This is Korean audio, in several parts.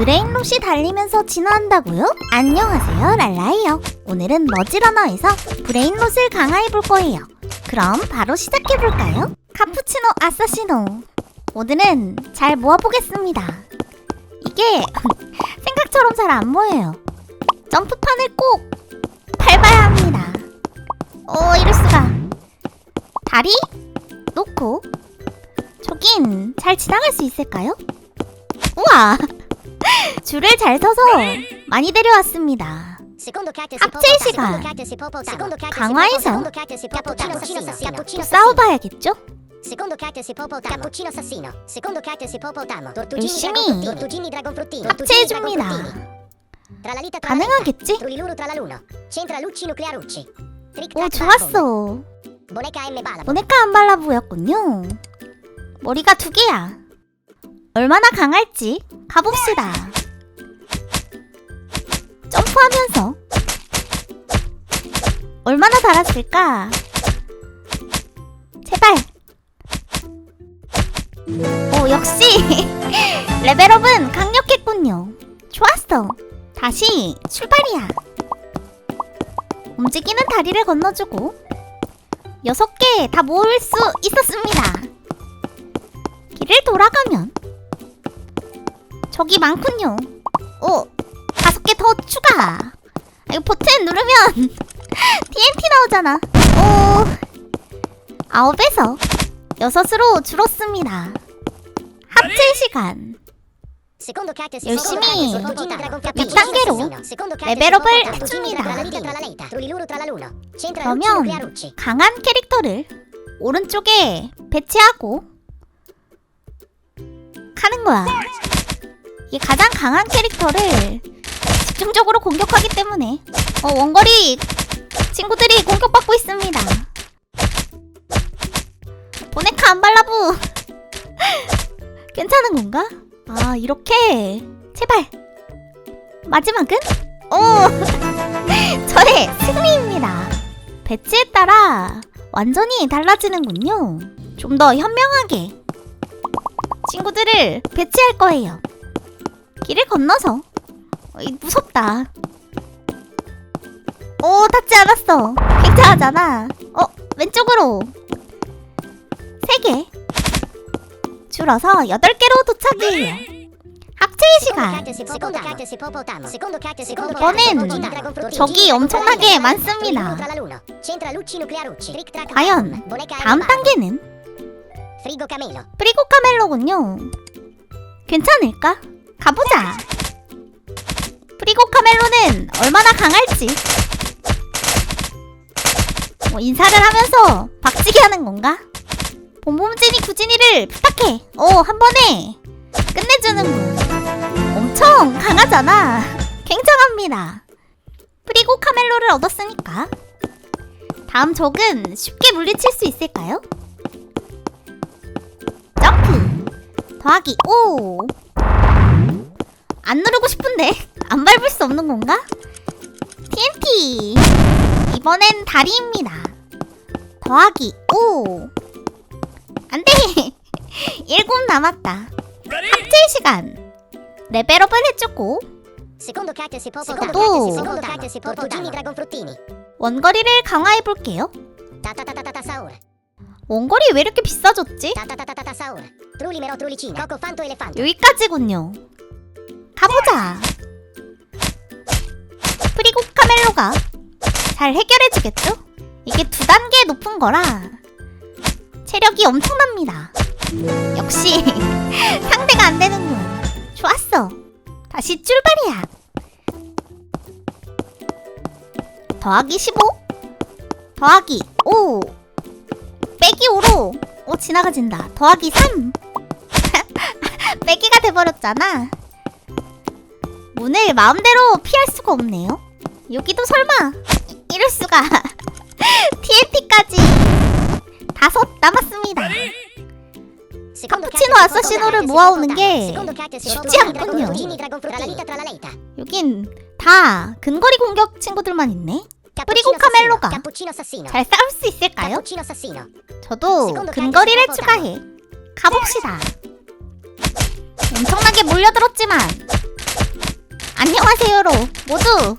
브레인롯이 달리면서 진화한다고요? 안녕하세요 랄라이요. 오늘은 머지러너에서 브레인롯을 강화해볼 거예요. 그럼 바로 시작해볼까요? 카푸치노 아사시노. 오늘은 잘 모아보겠습니다. 이게 생각처럼 잘 안 모여요. 점프판을 꼭 밟아야 합니다. 어 이럴수가. 다리 놓고 저긴 잘 지나갈 수 있을까요? 우와 줄을 잘 서서 많이 데려왔습니다. 합체 시간. 강화해서 싸워봐야겠죠? 열심히 합체해줍니다. 가능하겠지? 오 좋았어. 모네카 안 발라 보였군요. 머리가 두 개야. 얼마나 강할지 가봅시다 점프하면서. 얼마나 달았을까? 제발. 오 역시. 레벨업은 강력했군요. 좋았어. 다시 출발이야. 움직이는 다리를 건너주고 여섯 개다 모을 수 있었습니다. 길을 돌아가면 저기 많군요. 오 개 더 추가. 아, 이거 버튼 누르면 TNT 나오잖아. 오. 아홉에서 여섯으로 줄었습니다. 합체 시간. 열심히 윗단계로 레벨업을 해줍니다. 그러면 강한 캐릭터를 오른쪽에 배치하고 가는 거야. 이게 가장 강한 캐릭터를 집중적으로 공격하기 때문에 어, 원거리 친구들이 공격받고 있습니다. 보네카 안 발라부 괜찮은 건가? 아 이렇게 제발 마지막은 오 저의 승리입니다. 배치에 따라 완전히 달라지는군요. 좀 더 현명하게 친구들을 배치할 거예요. 길을 건너서 무섭다. 오 닿지 않았어. 괜찮아잖아. 어 왼쪽으로 세 개. 줄어서 여덟 개로 도착이에요. 합체 시간. 이번엔 적이 엄청나게 많습니다. 과연 다음 단계는 프리고 카멜로군요. 괜찮을까? 가보자. 프리고 카멜로는 얼마나 강할지. 뭐 인사를 하면서 박치기 하는 건가? 봄봄진이 구진이를 부탁해. 오, 한 번에 끝내주는군. 엄청 강하잖아. 굉장합니다. 프리고 카멜로를 얻었으니까. 다음 적은 쉽게 물리칠 수 있을까요? 점프 더하기 5 안 누르고 싶은데 안 밟을 수 없는 건가? TNT 이번엔 다리입니다 더하기 5 안돼 1군 남았다 합체 시간 레벨업을 해주고 Fruttini 원거리를 강화해볼게요 원거리 왜 이렇게 비싸졌지? 여기까지군요. 가보자. 프리고 카멜로가 잘 해결해주겠죠? 이게 두 단계 높은 거라 체력이 엄청납니다. 역시 상대가 안 되는군. 좋았어. 다시 출발이야. 더하기 15 더하기 5 빼기 5로 오 지나가진다. 더하기 3 빼기가 돼버렸잖아. 문을 마음대로 피할 수가 없네요. 여기도 설마 이럴 수가 TNT까지 다섯 남았습니다. 카푸치노 아사시노를 모아오는 게 쉽지 않군요. 여긴 다 근거리 공격 친구들만 있네. 그리고 카멜로가 잘 싸울 수 있을까요? 저도 근거리를 추가해 가봅시다. 엄청나게 몰려들었지만 안녕하세요로 모두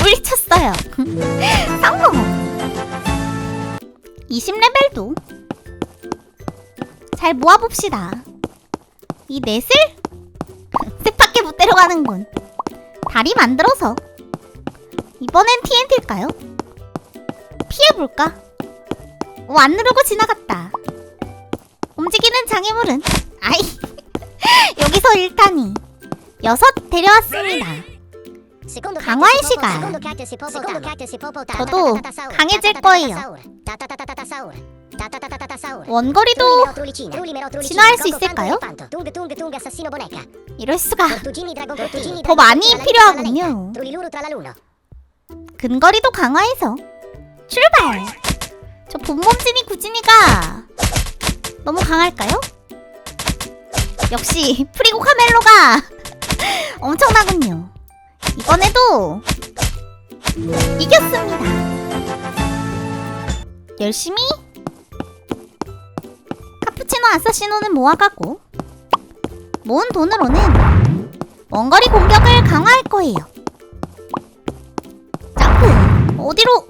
물리쳤어요. 성공. 20레벨도 잘 모아봅시다. 이 넷을 뜻밖의 못 데려가는군. 다리 만들어서 이번엔 TNT일까요? 피해볼까? 오, 안 누르고 지나갔다. 움직이는 장애물은 아이 여기서 1단이 여섯 데려왔습니다. 강화의 시간. 저도. 강해질 거예요. 원거리도. 진화할 수 있을까요? 이럴 수가 더 많이 필요하군요. 근거리도 강화해서 출발. 저 본몸진이 구진이가 너무 강할까요? 역시 프리고 카멜로가 엄청나군요. 이번에도 이겼습니다. 열심히 카푸치노 아사시노는 모아가고 모은 돈으로는 원거리 공격을 강화할 거예요. 점프 어디로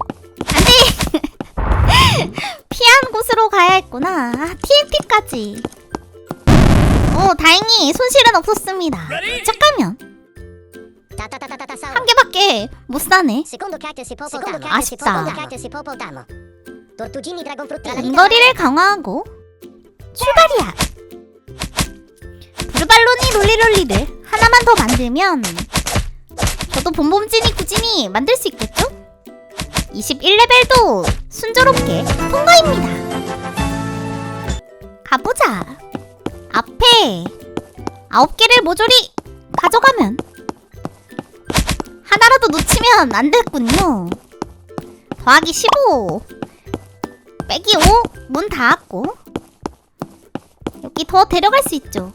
안 돼 피한 곳으로 가야 했구나 아, TNT까지 오 다행히 손실은 없었습니다 잠깐만. 한 개밖에 못 사네. 아쉽다. 근거리를 강화하고 출발이야 부르발로니 롤리롤리를 하나만 더 만들면 저도 봄봄진이 구진이 만들 수 있겠죠? 21레벨도 순조롭게 통과입니다 가보자 앞에 아홉 개를 모조리 가져가면 하나라도 놓치면 안 됐군요. 더하기 15 빼기 5 문 닫았고. 여기 더 데려갈 수 있죠.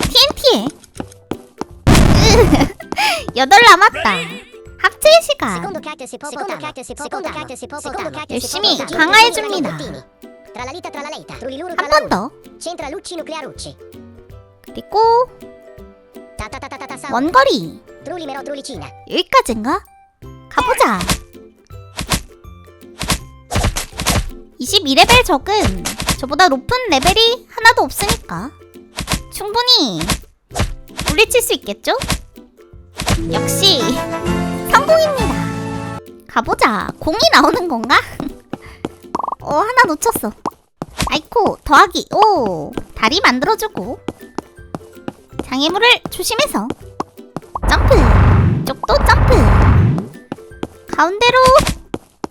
TNT에. 여덟 남았다. 합체 시간. 열심히 강화해줍니다. Tralalita tralalita. Truliluru 한 번. 더 Centra lucci nuclearucci. 그리고 Tatatatatatasaur. 원거리 Trulimero trulicina. 여기까지인가? 가보자 22레벨 적은 저보다 높은 레벨이 하나도 없으니까 충분히 물리칠 수 있겠죠? 역시 성공입니다 가보자 공이 나오는 건가? 어 하나 놓쳤어 아이코 더하기 오 다리 만들어주고 장애물을 조심해서 점프 쪽도 점프 가운데로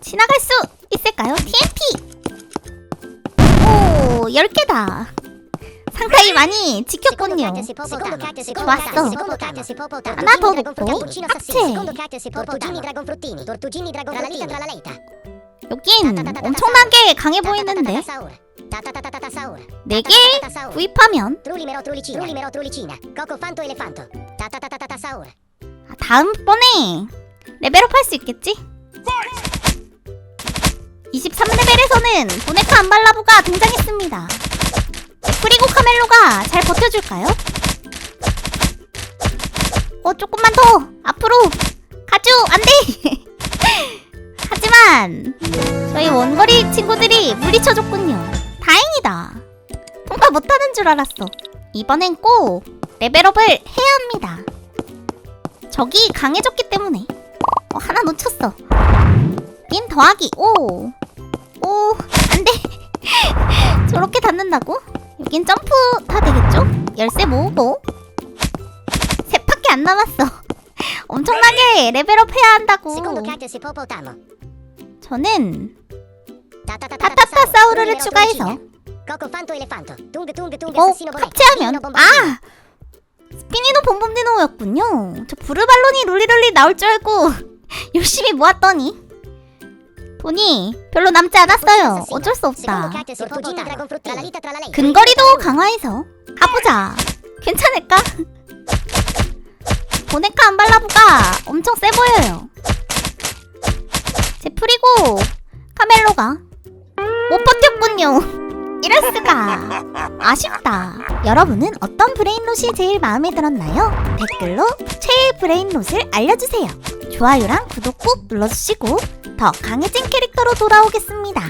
지나갈 수 있을까요? TNT 오 10개다 상당히 많이 지켰군요 좋았어. 하나 더 놓고 합체. 여긴 엄청나게 강해 보이는데 4개 구입하면 Trulimero trulicina. Trulimero trulicina. Coco fanto elefanto. Tatatatatatasaur. 아, 다음번에 레벨업 할 수 있겠지? 23레벨에서는 보네카 안발라부가 등장했습니다. 그리고 카멜로가 잘 버텨줄까요? 어, 조금만 더! 앞으로! 가주! 안 돼! 하지만, 저희 원거리 친구들이 물리쳐줬군요. 다행이다. 통과 못하는 줄 알았어. 이번엔 꼭 레벨업을 해야 합니다. 적이 강해졌기 때문에 어, 하나 놓쳤어 인 더하기 오 오, 안 돼. 저렇게 닿는다고? 여긴 점프 다 되겠죠? 열쇠 모으고. 셋밖에 안 남았어. 엄청나게 레벨업 해야 한다고. 저는. 타타타 사우르를 Trulimero 추가해서 boneca. 합체하면. 아! 스피니노 봄봄디노였군요. 저 부르발론이 롤리롤리 나올 줄 알고 열심히 모았더니 돈이 별로 남지 않았어요. 어쩔 수 없다. 근거리도 강화해서 가보자. 괜찮을까? 보네카 안 발라부가 엄청 세 보여요. 제 프리고 카멜로가 못 버텼군요. 이럴 수가. 아쉽다. 여러분은 어떤 브레인롯이 제일 마음에 들었나요? 댓글로 최애 브레인롯을 알려주세요. 좋아요랑 구독 꾹 눌러주시고 더 강해진 캐릭터로 돌아오겠습니다.